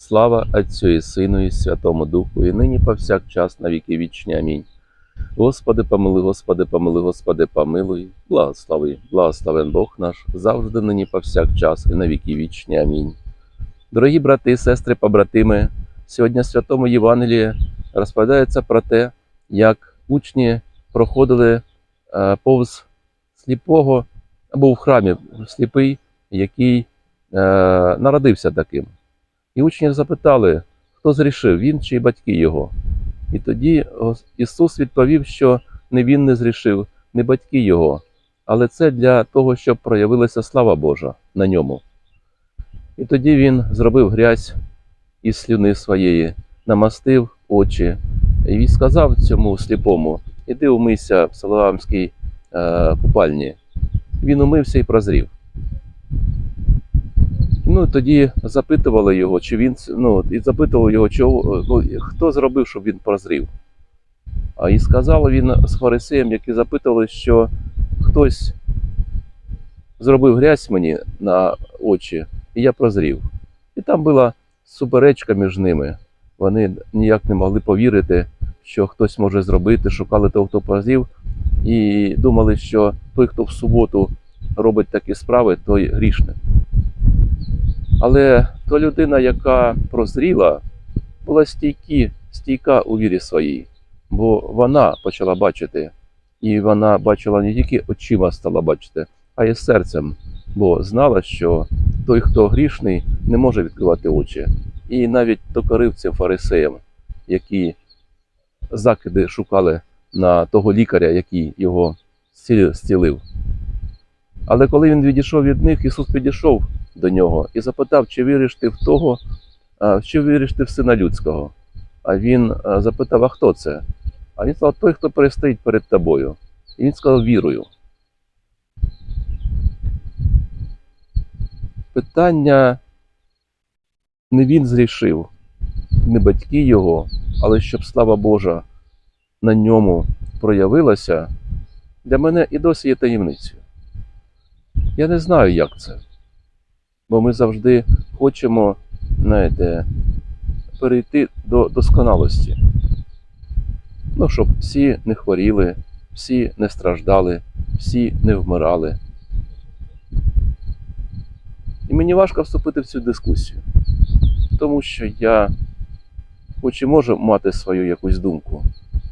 Слава Отцю і Сину, і Святому Духу, і нині повсякчас на віки вічні. Амінь. Господи, помилуй, Господи, помилуй, Господи, помилуй, благослови, благословен Бог наш, завжди нині повсякчас і на віки вічні. Амінь. Дорогі брати сестри, побратими, сьогодні в Святому Євангелії розповідається про те, як учні проходили е, повз сліпого або в храмі сліпий, який е, народився таким. І учні запитали, хто зрішив, він чи батьки його. І тоді Ісус відповів, що не він не зрішив, не батьки його, але це для того, щоб проявилася слава Божа на ньому. І тоді він зробив грязь із слюни своєї, намастив очі і сказав цьому сліпому: Іди умийся в Солоамській е, купальні. Він умився і прозрів. Ну, тоді запитували його, чи він ну, і запитували його, чого, ну, хто зробив, щоб він прозрів. А і сказав він з фарисеєм, які запитували, що хтось зробив грязь мені на очі, і я прозрів. І там була суперечка між ними. Вони ніяк не могли повірити, що хтось може зробити, шукали того, хто прозрів, і думали, що той, хто в суботу робить такі справи, той грішник. Але то людина, яка прозріла, була стійкі, стійка у вірі своїй, бо вона почала бачити, і вона бачила не тільки очима стала бачити, а й серцем, бо знала, що той, хто грішний, не може відкривати очі. І навіть докорив цим фарисеям, які закиди шукали на того лікаря, який його зцілив. Але коли він відійшов від них, Ісус підійшов до нього і запитав, чи віриш ти в того, чи віриш ти в сина людського. А він запитав, а хто це? А він сказав, той, хто перестоїть перед тобою. І він сказав, вірую. Питання не він зрішив, не батьки його, але щоб слава Божа на ньому проявилася, для мене і досі є таємницею. Я не знаю, як це бо ми завжди хочемо, знаєте, перейти до досконалості. Ну, щоб всі не хворіли, всі не страждали, всі не вмирали. І мені важко вступити в цю дискусію, тому що я, хоч і можу мати свою якусь думку,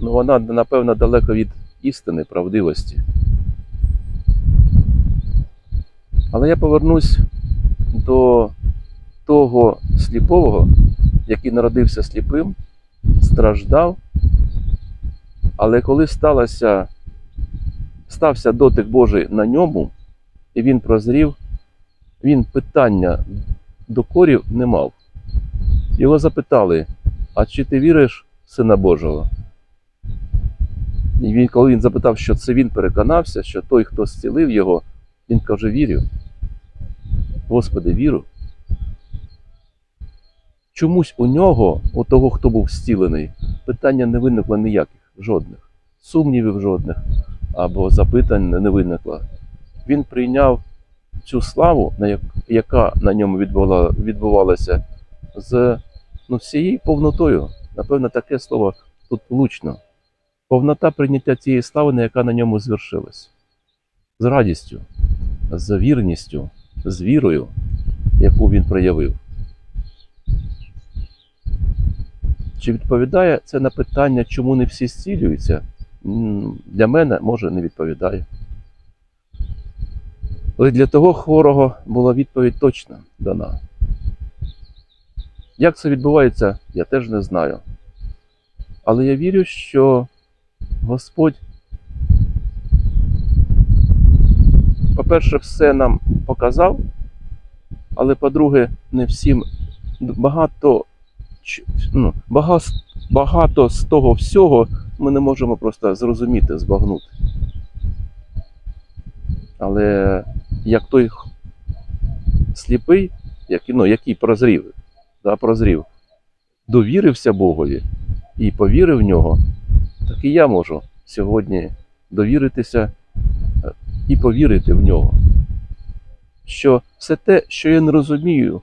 але вона, напевно, далека від істини, правдивості. Але я повернусь до того сліпового, який народився сліпим, страждав, але коли сталося, стався дотик Божий на ньому, і він прозрів, він питання до корів не мав. Його запитали: а чи ти віриш в Сина Божого? І він, коли він запитав, що це він переконався, що той, хто зцілив його, він каже, вірю. Господи, віру. Чомусь у нього, у того, хто був зцілений, питання не виникло ніяких, жодних, сумнівів жодних або запитань не виникло. Він прийняв цю славу, яка на ньому відбувалася, з ну, всією повнотою. Напевно, таке слово тут влучно. Повнота прийняття цієї слави, яка на ньому звершилась. З радістю, з вірністю, з вірою, яку він проявив. Чи відповідає це на питання, чому не всі зцілюються? Для мене може не відповідає. Але для того хворого була відповідь точна дана. Як це відбувається, я теж не знаю. Але я вірю, що Господь, по-перше, все нам показав, але по-друге, не всім багато Ну, багато, багато з того всього ми не можемо просто зрозуміти, збагнути. Але як той сліпий, який, ну, який прозрів, да, прозрів, довірився Богові і повірив в нього, так і я можу сьогодні довіритися і повірити в нього. Що все те, що я не розумію,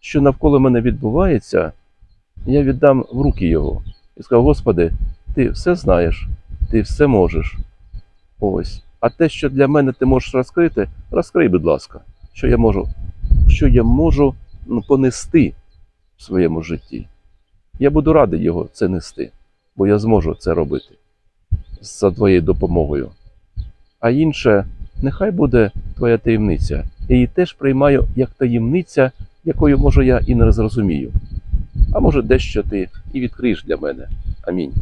що навколо мене відбувається, я віддам в руки його і скажу: Господи, ти все знаєш, ти все можеш. Ось. А те, що для мене ти можеш розкрити, розкрий, будь ласка, що я можу, що я можу ну, понести в своєму житті. Я буду радий його це нести, бо я зможу це робити за твоєю допомогою. А інше, нехай буде твоя таємниця. Я її теж приймаю як таємниця, якою може я і не зрозумію. А може, дещо ти і відкриєш для мене. Амінь.